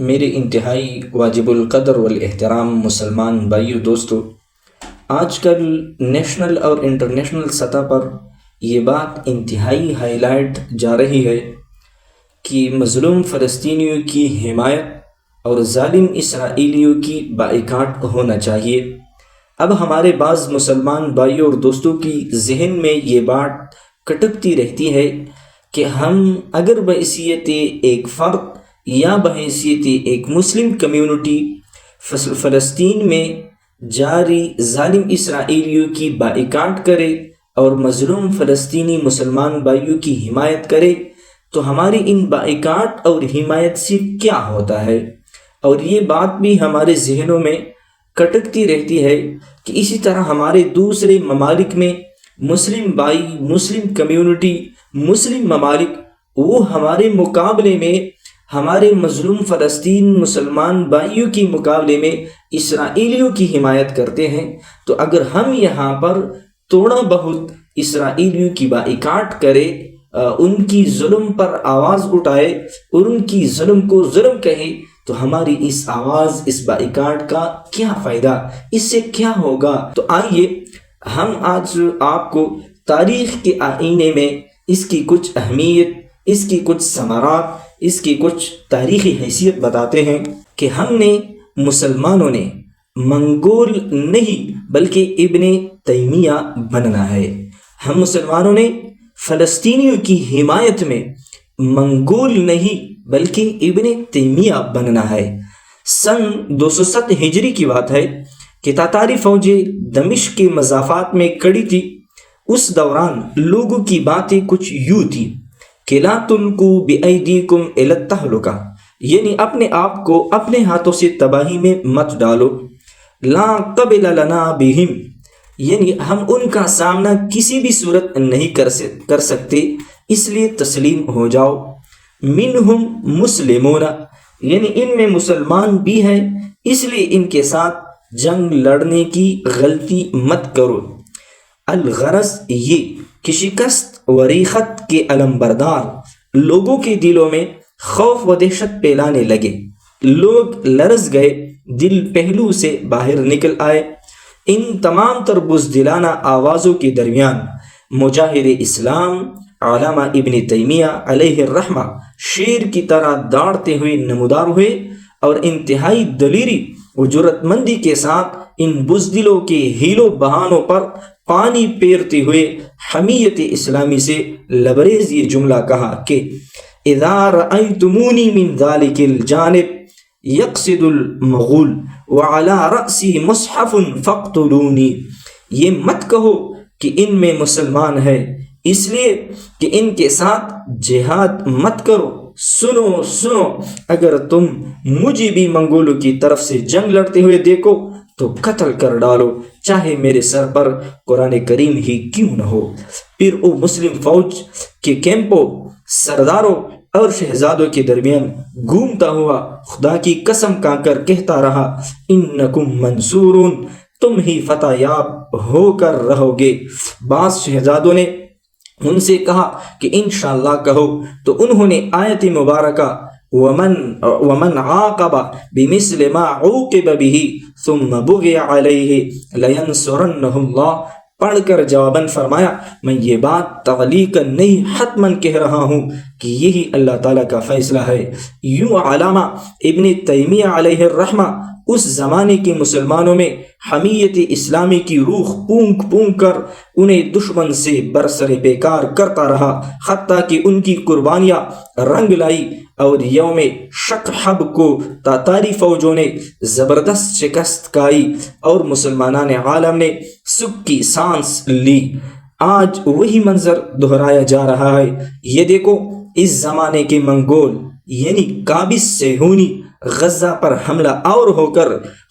मेरे इंतहाई वाजिबुलक़दर वलहतराम मुसलमान भाइयों, दोस्तों, आजकल नेशनल और इंटरनेशनल सतह पर ये बात इंतहाई हाईलाइट जा रही है कि मज़लूम फ़लस्तीनियों की हिमायत और ालिम इसराइलियों की बाइकाट होना चाहिए। अब हमारे बाज़ मुसलमान भाइयों और दोस्तों की जहन में ये बात कटकती रहती है कि हम अगर बहसीत एक फ़र्द या बहसीत एक मुस्लिम कम्यूनिटी फ़लस्तीन में जारी ालिम इसराइलियों की बाइकाट करे और मज़लूम फ़लस्तनी मुसलमान भाइयों की हिमायत करे तो हमारी इन बाइकाट और हिमायत से क्या होता है? और ये बात भी हमारे जहनों में कटकती रहती है कि इसी तरह हमारे दूसरे ममालिक में मुस्लिम भाई, मुस्लिम कम्यूनिटी, मुस्लिम ममालिक, वो हमारे मुकाबले में हमारे मजलूम फ़लस्तीन मुसलमान भाइयों के मुकाबले में इसराइलियों की हिमायत करते हैं तो अगर हम यहाँ पर थोड़ा बहुत इसराइलियों की बाइकाट करें उनकी जुल्म पर आवाज़ उठाए और उनकी जुल्म को जुल्म कहे तो हमारी इस आवाज़, इस बाइकाट का क्या फ़ायदा? इससे क्या होगा? तो आइए हम आज आपको तारीख़ के आईने में इसकी कुछ अहमियत, इसकी कुछ समारात इसकी कुछ तारीख़ी हैसियत बताते हैं कि हमने मुसलमानों ने मंगोल नहीं, बल्कि इबन तैमिया बनना है। हम मुसलमानों ने फ़लस्तीनियों की हिमायत में मंगोल नहीं, बल्कि इबन तैमिया बनना है। सन 207 हिजरी की बात है कि तातारी फौजें दमिश के मजाफात में कड़ी थी। उस दौरान लोगों की बातें कुछ यूँ थी। कि ला तुलकू बेदीकुम एलतहलुका यानी अपने आप को अपने हाथों से तबाही में मत डालो। ला कबिल लना बिहिम। यानी हम उनका सामना किसी भी सूरत नहीं कर कर सकते, इसलिए तस्लीम हो जाओ। मिन हम मुसलिमोना। यानी इनमें मुसलमान भी हैं, इसलिए इनके साथ जंग लड़ने की गलती मत करो। अलगरस ये कि शिकस्त वरीखत के अलम्बरदार लोगों के दिलों में खौफ व दहशत फैलाने लगे। लोग लरस गए, दिल पहलू से बाहर निकल आए। इन तमाम तरबुज दिलाना आवाज़ों के दरमियान मुजाहिर इस्लाम, आलामा इबन तैमिया रहमा शेर की तरह दाड़ते हुए नमदार हुए और इंतहाई दलीरी व जरूरतमंदी के साथ इन बुजदिलों के हीलो बहानों पर पानी पेरते हुए हमीयत इस्लामी से लबरेज ये जुमला कहा कि इदार तुमूनी मिन दालिकिल जानब, यकसिदुल मगुल, व अला रसी मुसहफ़ुन फ़क्तलूनी। ये मत कहो कि इनमें मुसलमान है, इसलिए कि इनके साथ जिहाद मत करो। सुनो सुनो, अगर तुम मुझे भी मंगोलों की तरफ़ से जंग लड़ते हुए देखो तो कत्ल कर डालो, चाहे मेरे सर पर कुरान करीम ही क्यों न हो। फिर वो मुस्लिम फौज के कैंपों, सरदारों और शहजादों के दरमियान घूमता हुआ खुदा की कसम काकर कहता रहा इन नकुम मंसूर तुम ही फतेहयाब होकर रहोगे। बास शहजादों ने उनसे कहा कि इन कहो। तो उन्होंने आयत मुबारक वमन वमन आकबा बिमिसल मा उकिब बिही सुम्म बुगिया अलैहि लयंसुरन्नहुल्लाह पढ़कर जवाबन फरमाया, मैं ये बात तवलीक नहीं, हतमन कह रहा हूँ कि यही अल्लाह ताला का फ़ैसला है। यूँ अलामा इबन तैमिया रहमा उस ज़माने के मुसलमानों में हमीयत इस्लामी की रूख पूंक पूंक कर उन्हें दुश्मन से बरसर बेकार करता रहा हती कि उनकी कुर्बानियाँ रंग लाई और यौम शक हब को तातारी फौजों ने ज़बरदस्त शिकस्त खाई और मुसलमान आलम ने सुख की सांस ली। आज वही मंजर दोहराया जा रहा है। ये देखो, इस ज़माने के मंगोल, यानी काबिस से होनी गजा पर हमला और होकर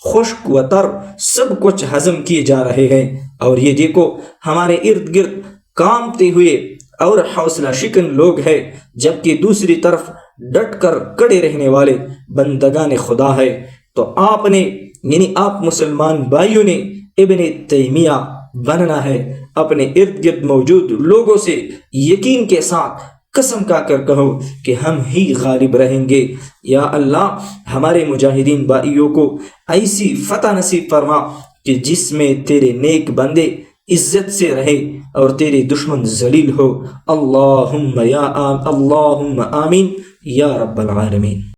खुश्क व तर सब कुछ हजम किए जा रहे हैं। और ये देखो, हमारे इर्द गिर्द कामते हुए और हौसला शिकन लोग हैं, जबकि दूसरी तरफ़ डट कर कड़े रहने वाले बंदगान खुदा है। तो आपने, यानी आप मुसलमान भाइयों ने इबन तैमिया बनना है। अपने इर्द गिर्द मौजूद लोगों से यकीन के साथ कसम का कर कहो कि हम ही गालिब रहेंगे। या अल्लाह, हमारे मुजाहिदीन भाइयों को ऐसी फतह नसीब फरमा कि जिसमें तेरे नेक बंदे इज़्ज़त से रहे और तेरे दुश्मन जलील हो। अल्लाहुम्मा या आम अल्लाह आमीन। या रब्बल आलमीन।